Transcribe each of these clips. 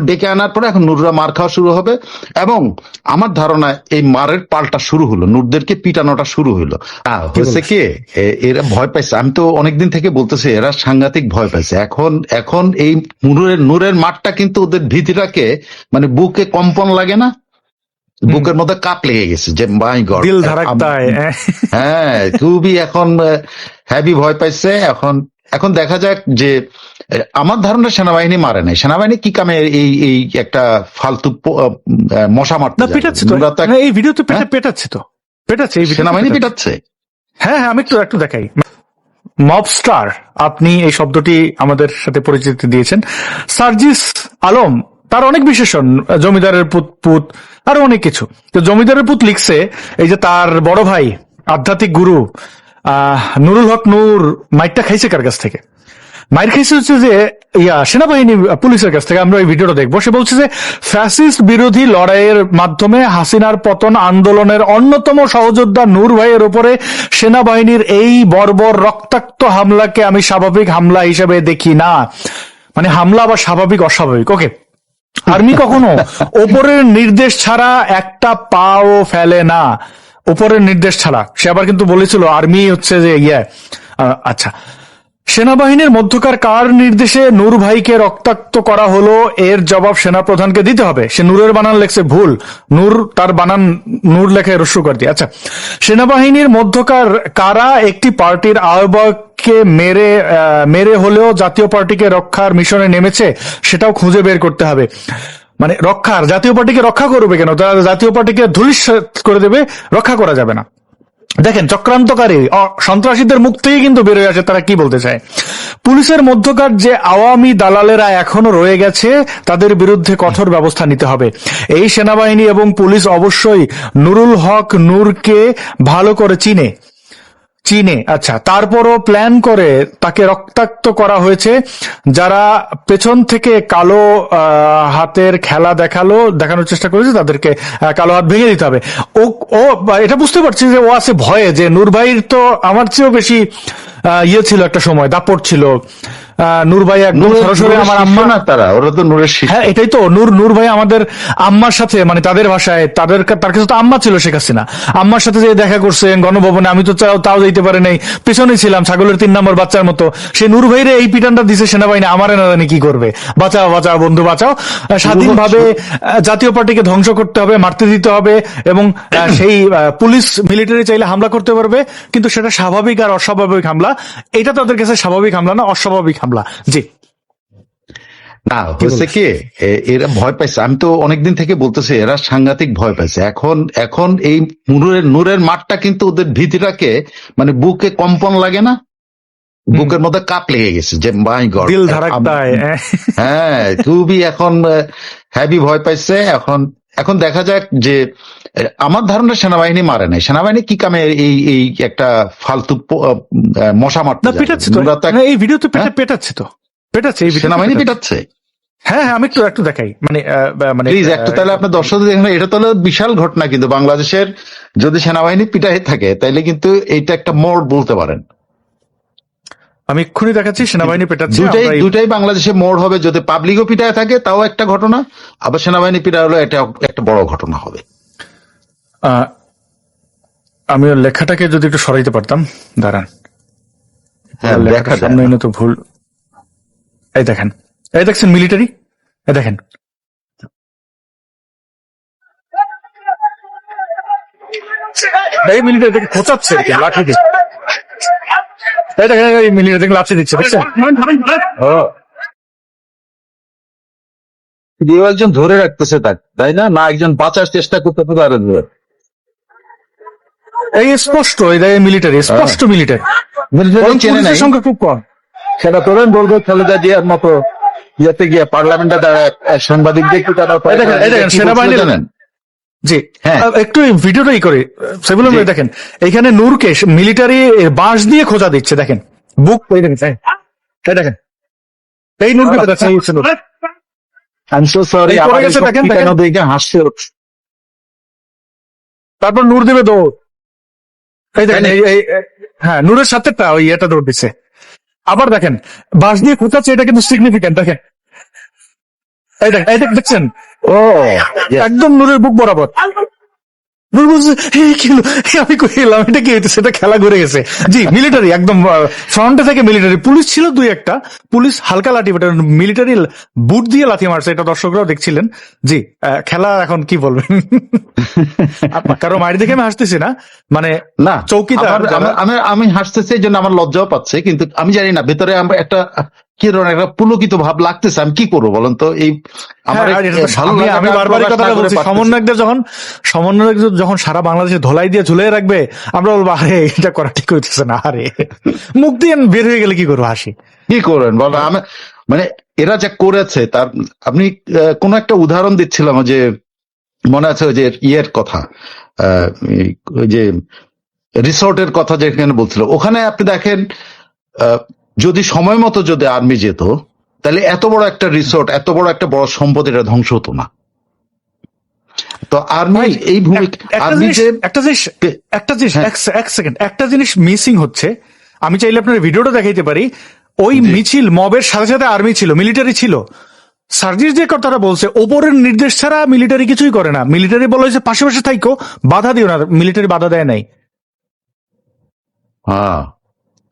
ডেকে আনার পরে এখন নুররা মার খাওয়া শুরু হবে। এবং আমার ধারণা এই মারের পাল্টা শুরু হলো নুরদেরকে পিটানোটা শুরু হলো হয়েছে কি? এরা ভয় পাইছে। আমি তো অনেকদিন থেকে বলতেছি এরা সাংঘাতিক ভয় পাইছে। এখন এখন এই নূরের নূরের মাঠটা কিন্তু ওদের ভীতিটাকে মানে বুকে কম্পন লাগে না? বুকের মধ্যে কাপ লেগে গেছে যে মাই গড ধারাক্তা হ্যাঁ। খুবই এখন হ্যাভি ভয় পাইছে। এখন এখন দেখা যাক যে আমার ধারণা সেনাবাহিনী মারে নাই। সেনাবাহিনী কি কামে এই এই একটা ফালতু মশা মারতে না পেটাচ্ছে তো। এই ভিডিও তো পেটা হ্যাঁ? পেটাচ্ছে তো। পেটাচ্ছে এই সেনাবাহিনী পেটাচ্ছে। হ্যাঁ হ্যাঁ আমি একটু একটু দেখাই। মবস্টার আপনি এই শব্দটি আমাদের সাথে পরিচিতি দিয়েছেন। সার্জিস আলম তার অনেক বিশেষণ জমিদারের পুত পুত আরও অনেক কিছু। তো জমিদারের পুত লিখছে এই যে তার বড় ভাই আধ্যাত্মিক গুরু আহ নুরুল হক নূর মাইকটা খাইছে কার কাছ থেকে? মাইর খাইছে হচ্ছে যে, ইয়া, সেনাবাহিনী পুলিশের কাছ থেকে আমরা এই ভিডিওটা দেখব। সে বলছে যে, ফ্যাসিস্ট বিরোধী লড়াইয়ের মাধ্যমে হাসিনার পতন আন্দোলনের অন্যতম সহযোদ্ধা নূর ভাইয়ের উপরে সেনাবাহিনীর এই বর্বর রক্তাক্ত হামলাকে আমি স্বাভাবিক হামলা হিসেবে দেখি না। মানে হামলা বা স্বাভাবিক, অস্বাভাবিক। ওকে আর্মি কখনো ওপরের নির্দেশ ছাড়া একটা পাও ফেলে না। ওপরের নির্দেশ ছাড়া। সে আবার কিন্তু বলেছিল, আর্মি হচ্ছে যে ইয়ে আচ্ছা। সেনাবাহিনীর মধ্যকার কার নির্দেশে নূর ভাইকে রক্তাক্ত করা হলো? এর জবাব সেনাপ্রধানকে দিতে হবে। সে নূরের বানান লেখছে ভুল। নূর, তার বানান নূর লেখে রস্যু করে দিয়ে। আচ্ছা সেনাবাহিনীর মধ্যকার কারা একটি পার্টির আহ্বায়ককে মেরে মেরে হলেও জাতীয় পার্টিকে রক্ষার মিশনে নেমেছে, সেটাও খুঁজে বের করতে হবে। মানে রক্ষার, জাতীয় পার্টিকে রক্ষা করবে কেন? তারা জাতীয় পার্টিকে ধুলিস করে দেবে, রক্ষা করা যাবে না। দেখেন, চক্রান্তকারী সন্ত্রাসীদের মুখ থেকে কিন্তু বেরোয় আছে তারা কি বলতে চায়? পুলিশের মধ্যকার যে আওয়ামী দালালেরা এখনও রয়ে গেছে, তাদের বিরুদ্ধে কঠোর ব্যবস্থা নিতে হবে। এই সেনাবাহিনী এবং পুলিশ অবশ্যই নুরুল হক নূরকে ভালো করে চিনে। চীনে। আচ্ছা তারপরও প্ল্যান করে তাকে রক্তাক্ত করা হয়েছে। যারা পেছন থেকে কালো হাতের খেলা দেখাল, দেখানোর চেষ্টা করেছে, তাদেরকে কালো হাত ভেঙে দিতে হবে। ও ও এটা বুঝতে পারছি যে ও আছে ভয়ে, যে নূর ভাইয়ের তো আমার চেয়েও বেশি ইয়ে ছিল একটা সময়, দাপট ছিল। নূর ভাই সরাসরি আমার আম্মা। না তারা? ওরা তো নূরের হ্যাঁ এটাই তো নূর নূর ভাই আমাদের আম্মার সাথে মানে তাদের ভাষায় তাদের তার কাছে তো আম্মা ছিল শেখ হাসিনা। আম্মার সাথে যে দেখা করছেন গণভবনে আমি তো তাও পারে নাই। পেছনে ছিলাম ছাগলের তিন নম্বর বাচ্চার মতো। সে নূর ভাইরে এই পিটানটা দিছে সেনাবাহিনী আমারে না জানি কি করবে। বাঁচাও বাঁচাও বন্ধু বাঁচাও। স্বাধীনভাবে জাতীয় পার্টিকে ধ্বংস করতে হবে মারতে দিতে হবে এবং সেই পুলিশ মিলিটারি চাইলে হামলা করতে পারবে কিন্তু সেটা স্বাভাবিক আর অস্বাভাবিক হামলা। এটা তাদের কাছে স্বাভাবিক হামলা না অস্বাভাবিক হামলা জি। না হয়েছে কি এরা ভয় পাইছে। আমি তো অনেকদিন থেকে বলতেছি এরা সাংঘাতিক ভয় পাইছে। এখন এখন এই নূরের নূরের মাঠটা কিন্তু ওদের ভীতিটাকে মানে বুকে কম্পন লাগে না? বুকের মধ্যে কাপ লেগে গেছে যে মাই গড হ্যাঁ। খুবই এখন হ্যাভি ভয় পাইছে এখন এখন দেখা যাক যে আমার ধারণা সেনাবাহিনী মারে নাই। সেনাবাহিনী কি কামে এই এই একটা ফালতু মশা মারতে? পেটাচ্ছে তো। তো এই ভিডিও তো হ্যাঁ? পেটাচ্ছে তো। পেটাচ্ছে এই সেনাবাহিনী পিটাচ্ছে। হ্যাঁ হ্যাঁ আমি একটু একটু দেখাই। মানে মানে প্লিজ একটু তাহলে আপনার দর্শকদের দেখেন এটা তাহলে বিশাল ঘটনা কিন্তু বাংলাদেশের যদি সেনাবাহিনী পিটাই থাকে তাইলে কিন্তু এইটা একটা মোড় বলতে পারেন। আমি এক্ষুনি দেখাচ্ছি সেনাবাহিনী পেটাচ্ছে দুটাই দুটাই বাংলাদেশে মোড় হবে যদি পাবলিকও পিটায় থাকে তাও একটা ঘটনা। আবার সেনাবাহিনী পিটা হলো এটা একটা বড় ঘটনা হবে। আমি লেখাটাকে যদি একটু সরাইতে পারতাম দাঁড়ান। হ্যাঁ সামনে তো ভুল। এই দেখেন এই দেখছেন মিলিটারি? এই দেখেন। এই মিলিটারি দেখে খোঁচাচ্ছে লাঠি দিয়ে এই দেখেন এই মিলিটারি দেখে লাঠি দিচ্ছে দেখছেন কেউ একজন ধরে রাখতেছে তাকে তাই না? না একজন বাঁচার চেষ্টা করতে পারে এই স্পষ্ট এই দেখেন মিলিটারি স্পষ্ট মিলিটারি। চেনে নাই। সংখ্যা খুব কম। সেটা তোরেন বলব খালেদা জিয়ার মতো ইয়েতে গিয়ে পার্লামেন্টে দাঁড়ায় সাংবাদিকদের তারা এই জি। হ্যাঁ। একটু ভিডিওটাই করে। সেগুলো দেখেন এখানে নূরকে মিলিটারি বাঁশ দিয়ে খোঁজা দিচ্ছে দেখেন। বুক দেখেন এই, এই দেখেন। এই নূরকে। সো সরি দেখেন, দেখেন। কেন দেখে হাসছে তারপর নূর দেবে দৌড়। এই দেখেন এই- হ্যাঁ নূরের সাথে ওই এটা দৌড় দিচ্ছে। আবার দেখেন বাঁশ দিয়ে খোঁচাচ্ছে এটা কিন্তু সিগনিফিকেন্ট দেখেন। এই দেখ এই দেখছেন? ও একদম নূরের বুক বরাবর। নূর বলছে "এই কি হলো? এই আমি কই এলাম? এটা কি এটা খেলা ঘুরে গেছে। জি মিলিটারি একদম ফ্রন্টে থেকে মিলিটারি পুলিশ ছিল দুই একটা। পুলিশ হালকা লাঠি বাট মিলিটারি বুট দিয়ে লাথি মারছে এটা দর্শকরাও দেখছিলেন। জি খেলা এখন কি বলবেন? কারও মায়ের দেখে আমি হাসতেছি না। মানে না চৌকিদার আমি হাসতেছি এই জন্য আমার লজ্জাও পাচ্ছে কিন্তু আমি জানি না ভেতরে আমার একটা কি ধরনের একটা পুলকিত ভাব লাগতেছে আমি কি করব বলেন তো? এই হ্যাঁ, আমি- প্রকাশ কথাটা বলছি সমন্বয়কদের যখন সমন্বয়ক যখন সারা বাংলাদেশে ধোলাই দিয়ে ঝুলিয়ে রাখবে আমরা বলব আরে এটা করা ঠিক হইতেছে না আরে। মুখ দিয়ে বের হয়ে গেলে কি করব হাসি? কি করবেন বলেন আমি মানে এরা যা করেছে তার আপনি কোন একটা উদাহরণ দিচ্ছিলাম যে মনে আছে ওই যে ইয়ের কথা আহ, ওই যে রিসোর্টের কথা যেখানে বলছিল ওখানে আপনি দেখেন আহ, যদি সময় মতো যদি আর্মি যেত তাহলে এত বড় একটা রিসোর্ট এত বড় একটা বড় সম্পদ এটা ধ্বংস হতো না। তো আর্মি এই ভূমিকা একটা আর্মি জিনিস যে একটা জিনিস একটা জিনিস হ্যাঁ। এক- এক সেকেন্ড একটা জিনিস মিসিং হচ্ছে আমি চাইলে আপনার ভিডিওটা দেখাইতে পারি ওই মিছিল মবের সাথে সাথে আর্মি ছিল মিলিটারি ছিল। সার্জিস যে কথাটা বলছে ওপরের নির্দেশ ছাড়া মিলিটারি কিছুই করে না। মিলিটারি বলা হয়েছে পাশে পাশে থাইকো বাধা দিও না মিলিটারি বাধা দেয় নাই। হ্যাঁ।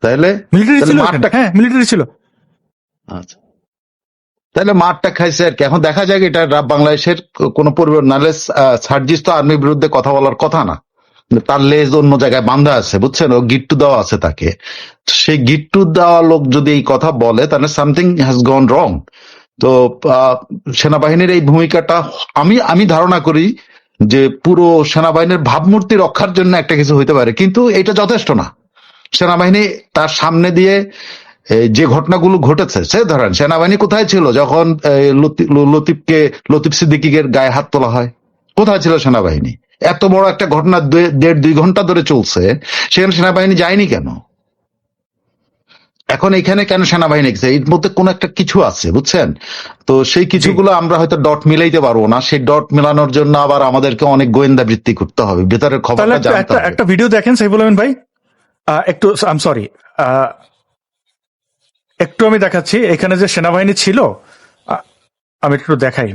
তাহলে মিলিটারি ছিল মাঠটা- হ্যাঁ মিলিটারি ছিল। আচ্ছা। তাহলে মাঠটা খাইছে আর কি। এখন দেখা যাক এটা বাংলাদেশের কোনো পরিবার নাহলে সার্জিস তো আর্মির বিরুদ্ধে কথা বলার কথা না। তার লেজ অন্য জায়গায় বান্ধা আছে বুঝছেন? ও গিট্টু দেওয়া আছে তাকে। তো সেই গিট্টু দেওয়া লোক যদি এই কথা বলে তাহলে সামথিং হ্যাজ গন রং তো সেনাবাহিনীর এই ভূমিকাটা আমি আমি ধারণা করি যে পুরো সেনাবাহিনীর ভাবমূর্তি রক্ষার জন্য একটা কিছু হইতে পারে। কিন্তু এটা যথেষ্ট না। সেনাবাহিনী তার সামনে দিয়ে যে ঘটনাগুলো ঘটেছে সে ধরেন সেনাবাহিনী কোথায় ছিল যখন লতিফকে লতিফ সিদ্দিকির গায়ে হাত তোলা হয়? কোথায় ছিল সেনাবাহিনী? এত বড় একটা ঘটনা দেড় দুই ঘণ্টা ধরে চলছে সেখানে সেনাবাহিনী যায়নি কেন? এখন এখানে কেন সেনাবাহিনী গেছে? এর মধ্যে কোন একটা কিছু আছে বুঝছেন? তো সেই কিছুগুলো আমরা হয়তো ডট মিলাইতে পারব না সেই ডট মেলানোর জন্য আবার আমাদেরকে অনেক গোয়েন্দা বৃত্তি করতে হবে ভেতরের খবরটা একটা- ভিডিও দেখেন সাইফুল আমিন ভাই। একটু আম সরি একটু আমি দেখাচ্ছি, এখানে যে সেনাবাহিনী ছিল আমি একটু দেখাই।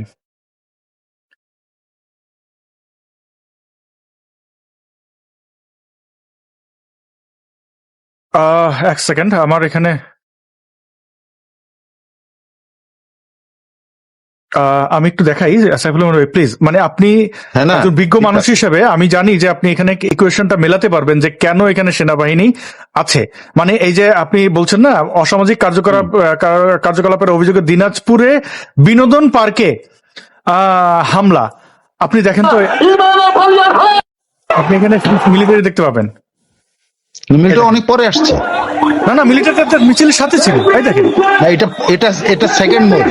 এক সেকেন্ড, আমার এখানে আমি একটু দেখাই সাইফুল আমিন ভাই প্লিজ মানে আপনি হ্যাঁ একজন বিজ্ঞ মানুষ। হিসেবে আমি জানি যে আপনি এখানে ইকুয়েশনটা মেলাতে পারবেন যে কেন এখানে সেনাবাহিনী আছে। মানে এই যে আপনি বলছেন না অসামাজিক কার্যকলাপ কার্যকলাপের অভিযোগে দিনাজপুরে বিনোদন পার্কে হামলা। আপনি দেখেন তো আপনি এখানে মিলিটারি দেখতে পাবেন। অনেক পরে আসছে। না না মিলিটারি মিছিলের সাথে ছিল তাই দেখেন। এটা এটা এটা সেকেন্ড মুভ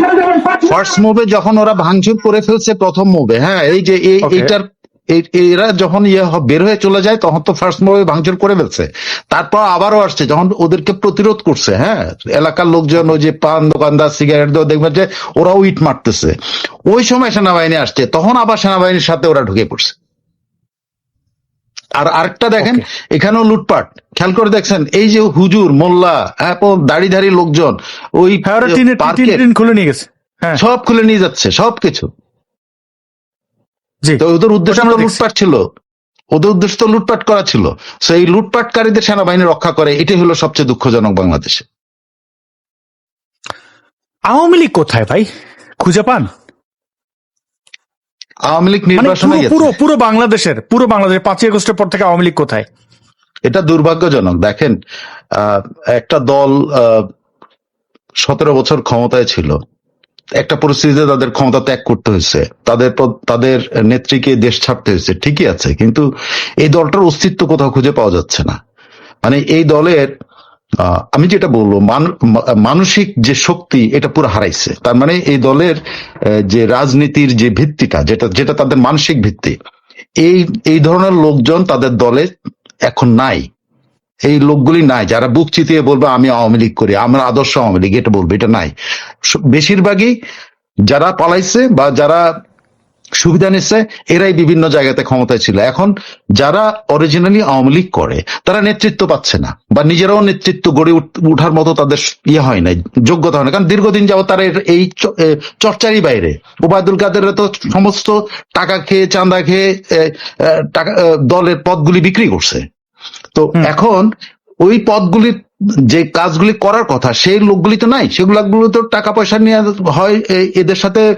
ফার্স্ট মুভে যখন ওরা ভাঙচুর করে ফেলছে প্রথম মুভে হ্যাঁ এই যে এইটার এরা যখন ইয়ে বের হয়ে চলে যায় তখন তো ফার্স্ট মুভে ভাঙচুর করে ফেলছে। তারপর আবারও আসছে যখন ওদেরকে প্রতিরোধ করছে হ্যাঁ এলাকার লোকজন ওই যে পান দোকানদার সিগারেট দেওয়া দেখবেন যে ওরাও ইট মারতেছে। ওই সময় সেনাবাহিনী আসছে তখন আবার সেনাবাহিনীর সাথে ওরা ঢুকে পড়ছে। আর আরেকটা দেখেন এখানেও লুটপাট। খেয়াল করে দেখছেন এই যে হুজুর মোল্লা হ্যাঁ দাড়িধারী লোকজন ওই হ্যাঁ খুলে নিয়ে গেছে। সব খুলে নিয়ে যাচ্ছে সবকিছু। তো ওদের উদ্দেশ্য আমরা লুটপাট ছিল। ওদের উদ্দেশ্য তো লুটপাট করা ছিল। সেই লুটপাটকারীদের সেনাবাহিনী রক্ষা করে এটাই হলো সবচেয়ে দুঃখজনক বাংলাদেশে। আওয়ামী লীগ কোথায় ভাই? খুঁজে পান? আওয়ামী লীগ মানে নির্বাচনে পুরো পুরো বাংলাদেশের পুরো বাংলাদেশের পাঁচই আগস্টের পর থেকে আওয়ামী লীগ কোথায়? এটা দুর্ভাগ্যজনক। দেখেন আহ, একটা দল সতেরো বছর ক্ষমতায় ছিল। একটা পরিস্থিতিতে তাদের ক্ষমতা ত্যাগ করতে হয়েছে। তাদের তাদের নেত্রীকে দেশ ছাড়তে হয়েছে, ঠিকই আছে, কিন্তু এই দলটার অস্তিত্ব কোথাও খুঁজে পাওয়া যাচ্ছে না। মানে এই দলের আমি যেটা বলব, মান- মানসিক যে শক্তি, এটা পুরো হারাইছে। তার মানে এই দলের যে রাজনীতির যে ভিত্তিটা, যেটা যেটা তাদের মানসিক ভিত্তি, এই এই ধরনের লোকজন তাদের দলে এখন নাই। এই লোকগুলি নাই, যারা বুক চিতিয়ে বলবে, আমি আওয়ামী লীগ করি, আমরা আদর্শ আওয়ামী লীগ এটা বলবে, এটা নাই। বেশিরভাগই যারা পালাইছে বা যারা সুবিধা নিচ্ছে, এরাই বিভিন্ন জায়গাতে ক্ষমতায় ছিল। এখন যারা অরিজিনালি আওয়ামী লীগ করে, তারা নেতৃত্ব পাচ্ছে না, বা নিজেরাও নেতৃত্ব গড়ে উঠ- উঠার মতো তাদের ইয়ে হয় না যোগ্যতা হয় না কারণ দীর্ঘদিন যাবত তারা এই চর্চারই বাইরে। ওবায়দুল কাদের তো সমস্ত টাকা খেয়ে, চাঁদা খেয়ে টাকা দলের পদগুলি বিক্রি করছে। তো এখন ওই পদগুলির যে কাজগুলি করার কথা সেই লোকগুলি তো নাই। সেগুলো তো টাকা পয়সা নিয়ে হয় এদের সাথে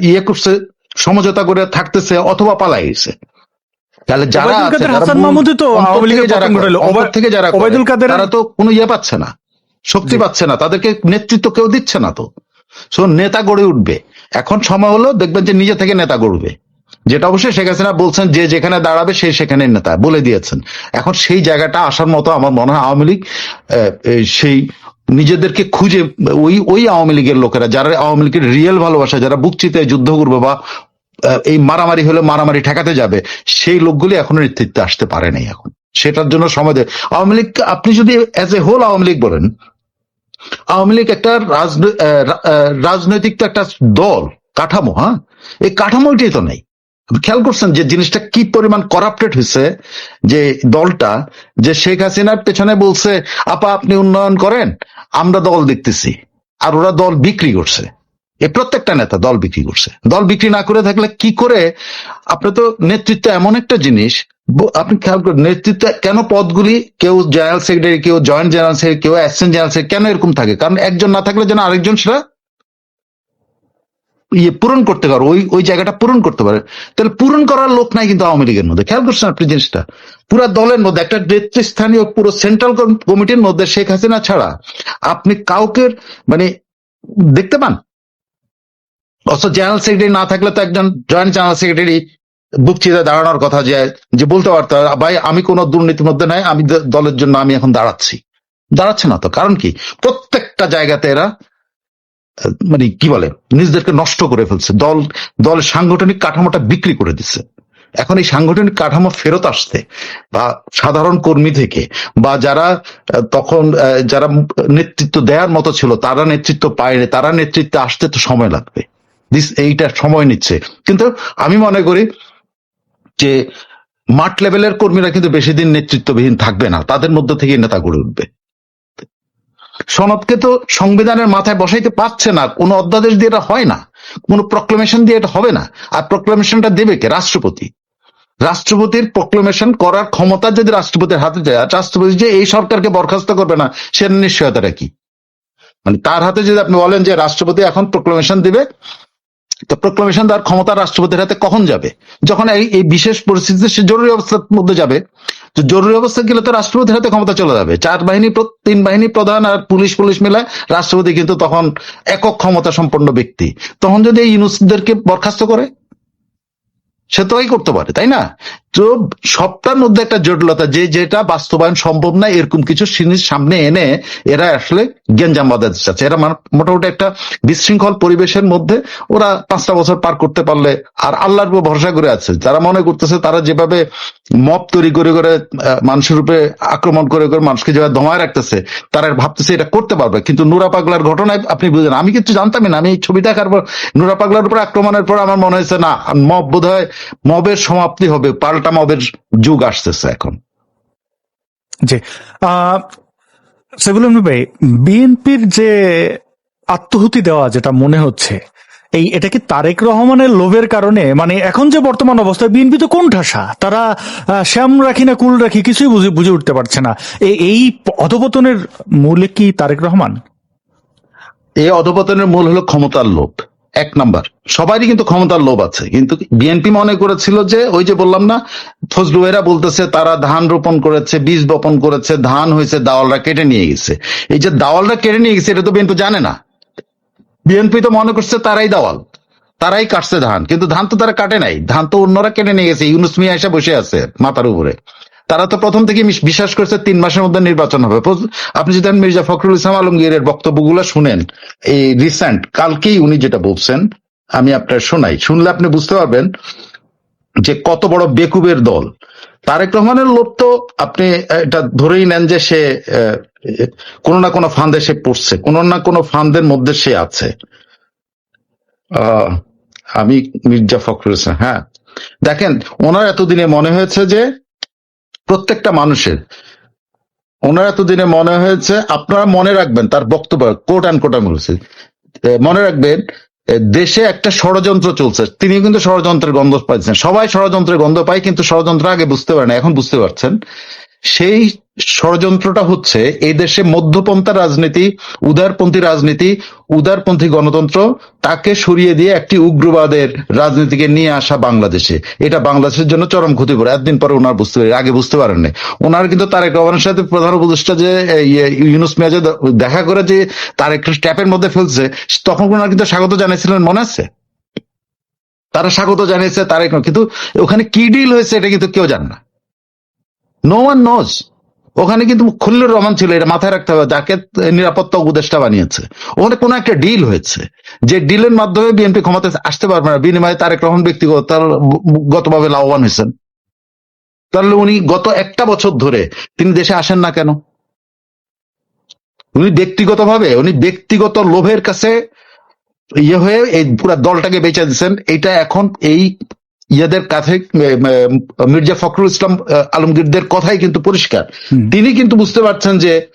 ইয়ে করছে সমঝোতা করে থাকতেছে অথবা পালাই গেছে তাহলে যারা হাসান মাহমুদই তো আওয়ামী লীগের যারা থেকে যারা ওবায়দুল কাদের- তারা তো কোনো ইয়ে পাচ্ছে না। শক্তি পাচ্ছে না। তাদেরকে নেতৃত্ব কেউ দিচ্ছে না তো। সো নেতা গড়ে উঠবে। এখন সময় হলো দেখবেন যে নিজে থেকে নেতা গড়বে। যেটা অবশ্যই শেখ হাসিনা বলছেন, যে যেখানে দাঁড়াবে সে সেখানে নেতা, বলে দিয়েছেন। এখন সেই জায়গাটা আসার মতো আমার মনে হয় আওয়ামী লীগ সেই নিজেদেরকে খুঁজে, ওই ওই আওয়ামী লীগের লোকেরা, যারা আওয়ামী লীগের রিয়েল ভালোবাসা, যারা বুক চিতে যুদ্ধ করবে বা এই মারামারি হলে মারামারি ঠেকাতে যাবে, সেই লোকগুলি এখনও নেতৃত্বে আসতে পারে নাই এখন। সেটার জন্য সময় দেয় আওয়ামী লীগ, আপনি যদি as a whole Awami League বলেন, আওয়ামী লীগ একটা রাজনৈতিক তো একটা দল, কাঠামো হ্যাঁ? এই কাঠামোটাই তো নেই। খেয়াল করছেন যে জিনিসটা কি পরিমাণ করাপ্টেড হয়েছে? যে দলটা, যে শেখ হাসিনার পেছনে বলছে, আপা, আপনি উন্নয়ন করেন, আমরা দল দেখতেছি। আর ওরা দল বিক্রি করছে। এ প্রত্যেকটা নেতা দল বিক্রি করছে। দল বিক্রি না করে থাকলে কি করে? আপনি তো নেতৃত্ব এমন একটা জিনিস আপনি খেয়াল করেন, নেতৃত্ব কেন পদগুলি কেউ জেনারেল সেক্রেটারি, কেউ জয়েন্ট জেনারেল সেক্রেটারি, কেউ অ্যাসিস্ট্যান্ট জেনারেল সেক্রেটারি, কেন এরকম থাকে? কারণ একজন না থাকলে যেন আরেকজন সেটা ইয়ে পূরণ করতে পারে, ওই ওই জায়গাটা পূরণ করতে পারে। তাহলে পূরণ করার লোক নাই কিন্তু আওয়ামী লীগের মধ্যে। খেয়াল করছেন আপনি জিনিসটা? পুরো দলের মধ্যে, একটা নেতৃস্থানীয় পুরো সেন্ট্রাল কমিটির মধ্যে শেখ হাসিনা ছাড়া আপনি কাউকে মানে দেখতে পান? অথচ জেনারেল সেক্রেটারি না থাকলে তো একজন জয়েন্ট জেনারেল সেক্রেটারি বুক চিতে দাঁড়ানোর কথা যে যে বলতে পারতো, ভাই, আমি কোনো দুর্নীতির মধ্যে নাই, আমি দলের জন্য আমি এখন দাঁড়াচ্ছি। দাঁড়াচ্ছে না তো। কারণ কি? প্রত্যেকটা জায়গাতে এরা মানে কি বলে, নিজেদেরকে নষ্ট করে ফেলছে। দল, দলের সাংগঠনিক কাঠামোটা বিক্রি করে দিচ্ছে। এখন এই সাংগঠনিক কাঠামো ফেরত আসতে বা সাধারণ কর্মী থেকে বা যারা, তখন যারা নেতৃত্ব দেওয়ার মতো ছিল, তারা নেতৃত্ব পায়নি, তারা নেতৃত্বে আসতে তো সময় লাগবে। দিস এইটা সময় নিচ্ছে। কিন্তু আমি মনে করি যে মাঠ লেভেলের কর্মীরা কিন্তু বেশি দিন নেতৃত্ববিহীন থাকবে না। তাদের মধ্যে থেকে নেতা গড়ে উঠবে। সনদকে তো সংবিধানের মাথায় বসাইতে পারছে না। কোনো অধ্যাদেশ দিয়ে এটা হয় না। কোনো প্রক্লেমেশন দিয়ে এটা হবে না। আর প্রক্লেমেশনটা দেবে কে? রাষ্ট্রপতি। রাষ্ট্রপতির প্রক্লেমেশন করার ক্ষমতা যদি রাষ্ট্রপতির হাতে যায় রাষ্ট্রপতি যে এই সরকারকে বরখাস্ত করবে না সে নিশ্চয়তাটা কি? মানে তার হাতে যদি আপনি বলেন যে রাষ্ট্রপতি এখন প্রক্লেমেশন দিবে তো প্রক্লামেশন দেওয়ার ক্ষমতা রাষ্ট্রপতির হাতে কখন যাবে? যখন এই এই বিশেষ পরিস্থিতিতে সে জরুরি অবস্থার মধ্যে যাবে, তো জরুরি অবস্থা গেলে তো রাষ্ট্রপতির হাতে ক্ষমতা চলে যাবে। চার বাহিনী তিন বাহিনী প্রধান আর পুলিশ পুলিশ মিলে রাষ্ট্রপতি কিন্তু তখন একক ক্ষমতা সম্পন্ন ব্যক্তি। তখন যদি এই ইউনুসদেরকে বরখাস্ত করে, সে তো করতে পারে, তাই না? তো সবটার মধ্যে একটা জটিলতা, যে যেটা বাস্তবায়ন সম্ভব না, এরকম কিছু জিনিস সামনে এনে এরা আসলে গেঞ্জাম বাজাতে চাচ্ছে। এরা মোটামুটি একটা বিশৃঙ্খল পরিবেশের মধ্যে ওরা পাঁচটা বছর পার করতে পারলে আর আল্লাহর উপর ভরসা করে আছে। যারা মনে করতেছে তারা যেভাবে মপ তৈরি করে করে মানুষের উপরে আক্রমণ করে করে মানুষকে যেভাবে দমায় রাখতেছে, তারা ভাবতেছে এটা করতে পারবে। কিন্তু নুরা পাগলার ঘটনায় আপনি বুঝেন, আমি কিন্তু জানতামই না, আমি এই ছবি দেখার পর নুরা পাগলার উপর আক্রমণের পর আমার মনে হয়েছে, না, মব বোধ হয় মবের সমাপ্তি হবে, পাল্টা মবের যুগ আসতেছে এখন। জি। সেগুলো ভাই বিএনপির যে আত্মহুতি দেওয়া যেটা মনে হচ্ছে এই এটা কি তারেক রহমানের লোভের কারণে? মানে এখন যে বর্তমান অবস্থায় বিএনপি তো কোন ঠাসা? তারা শ্যাম রাখি না কুল রাখি কিছুই বুঝে বুঝে উঠতে পারছে না। এই এই অধপতনের মূলে কি তারেক রহমান? এই অধপতনের মূল হলো ক্ষমতার লোভ। এক নাম্বার। সবারই কিন্তু ক্ষমতার লোভ আছে। কিন্তু বিএনপি মনে করেছিল যে, ওই যে বললাম না, ফজলুয়েরা বলতেছে তারা ধান রোপণ করেছে, বীজ বপন করেছে, ধান হয়েছে, দাওয়ালরা কেটে নিয়ে গেছে। এই যে দাওয়ালরা কেটে নিয়ে গেছে, এটা তো বিএনপি জানে না। বিএনপি তো মনে করছে তারাই দাওয়াল, তারাই কাটছে ধান। কিন্তু ধান তো তারা কাটে নাই। ধান তো অন্যরা কেটে নিয়ে গেছে। ইউনুস মিয়া এসে বসে আছে মাথার উপরে। তারা তো প্রথম থেকে বিশ্বাস করছে তিন মাসের মধ্যে নির্বাচন হবে। আপনি যদি মির্জা ফখরুল ইসলাম আলমগীরের বক্তব্যগুলো শুনেন, এই রিসেন্ট কালকেই উনি যেটা বলছেন, আমি আপনার শোনাই। শুনলে আপনি বুঝতে পারবেন যে কত বড় বেকুবের দল। তারেক রহমানের লোক তো আপনি এটা ধরেই নেন যে সে কোনো না কোনো ফান্দে সে পড়ছে, কোনো না কোনো ফান্দের মধ্যে সে আছে। আমি মির্জা ফখরুল ইসলাম হ্যাঁ। দেখেন, ওনার এতদিনে মনে হয়েছে যে প্রত্যেকটা মানুষের। ওনার এতদিনে মনে হয়েছে, আপনারা মনে রাখবেন তার বক্তব্য কোট অ্যান্ড কোট আমি বলছি। মনে রাখবেন দেশে একটা ষড়যন্ত্র চলছে। তিনি কিন্তু ষড়যন্ত্রের গন্ধ পাইছেন। সবাই ষড়যন্ত্রের গন্ধ পায়, কিন্তু ষড়যন্ত্র আগে বুঝতে পারে না, এখন বুঝতে পারছেন। সেই ষড়যন্ত্রটা হচ্ছে এই দেশে মধ্যপন্থা রাজনীতি উদারপন্থী রাজনীতি উদারপন্থী গণতন্ত্র তাকে সরিয়ে দিয়ে একটি উগ্রবাদের রাজনীতিকে নিয়ে আসা বাংলাদেশে। এটা বাংলাদেশের জন্য চরম ক্ষতি করে একদিন পরে ওনার বুঝতে পারে আগে বুঝতে পারেননি। ওনার কিন্তু তারেক রহমানের সাথে প্রধান উপদেষ্টা যে ইয়ে, ইউনুস মিয়া যে দেখা করে যে তার একটা স্ট্যাপের মধ্যে ফেলছে তখন ওনার কিন্তু স্বাগত জানিয়েছিলেন মনে আছে? তারা স্বাগত জানিয়েছে তারেক কিন্তু ওখানে কি ডিল হয়েছে এটা কিন্তু কেউ জানে না। নো ওয়ান নোজ ওখানে কিন্তু খুল্লুর রহমান ছিল, এটা মাথায় রাখতে হবে, যাকে নিরাপত্তা উপদেষ্টা বানিয়েছে। ওখানে কোনো একটা ডিল হয়েছে, যে ডিলের মাধ্যমে বিএনপি ক্ষমতায় আসতে পারবে না। বিনিময়ে তারেক রহমান ব্যক্তিগত গতভাবে লাভবান হয়েছেন। তাহলে উনি গত একটা বছর ধরে তিনি দেশে আসেন না কেন? উনি ব্যক্তিগতভাবে, উনি ব্যক্তিগত লোভের কাছে ইয়ে হয়ে এই পুরো দলটাকে বেঁচে দিচ্ছেন এটা এখন এই ইয়েদের কাছে মির্জা ফখরুল ইসলাম আলমগীরদের কথাই কিন্তু পরিষ্কার। তিনি কিন্তু বুঝতে পারছেন যে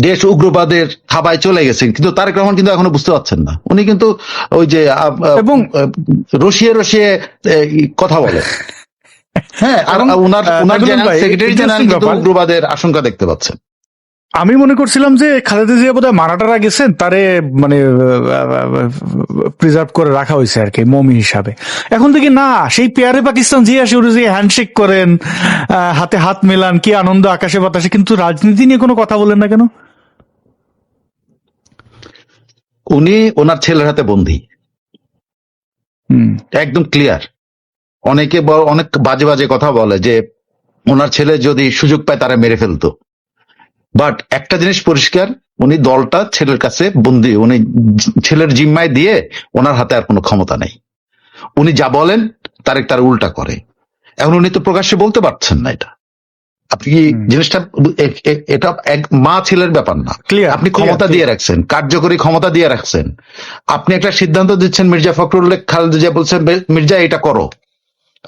দেশ উগ্রবাদের থাবায় চলে গেছে কিন্তু তারেক রহমান কিন্তু এখনও বুঝতে পারছেন না। উনি কিন্তু ওই যে এবং- আহ, রসিয়ে রসিয়ে কথা বলে। হ্যাঁ আর এবং, ওনার ওনার সেক্রেটারি। উগ্রবাদের আশঙ্কা দেখতে পাচ্ছেন। আমি মনে করছিলাম যে খালেদা জিয়া বোধহয় মারাটারা গেছেন তারে মানে প্রিজার্ভ করে রাখা হয়েছে আর কি মমি হিসাবে। এখন থেকে না সেই পেয়ারে পাকিস্তান জিয়া শুরু যে হ্যান্ডশেক করেন হাতে হাত মেলান কি আনন্দ আকাশে বাতাসে কিন্তু রাজনীতি নিয়ে কোনো কথা বলেন না কেন? উনি ওনার ছেলের হাতে বন্দী। হুম। একদম ক্লিয়ার অনেকে অনেক বাজে বাজে কথা বলে যে ওনার ছেলে যদি সুযোগ পায় তারা মেরে ফেলতো। বাট একটা জিনিস পরিষ্কার উনি দলটা ছেলের কাছে বন্দি উনি ছেলের জিম্মায় দিয়ে ওনার হাতে আর কোনো ক্ষমতা নেই। উনি যা বলেন তার তার উল্টা করে। এখন উনি তো প্রকাশ্যে বলতে পারছেন না এটা। আপনি কি জিনিসটা এটা এক মা ছেলের ব্যাপার না। ক্লিয়ার আপনি ক্ষমতা দিয়ে রাখছেন কার্যকরী ক্ষমতা দিয়ে রাখছেন। আপনি একটা সিদ্ধান্ত দিচ্ছেন মির্জা ফখরুল খালেদা জিয়া বলছেন মির্জা এটা করো।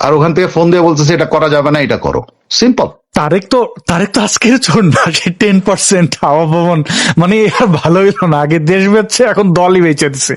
আর ওখান থেকে ফোন দিয়ে বলতেছে এটা করা যাবে না এটা করো। সিম্পল তারেক তো তারেক তো আজকের চোর না টেন পার্সেন্ট হাওয়া ভবন। মানে আর ভালো হইল না। আগে দেশ বেচছে এখন দলই বেঁচে দিছে।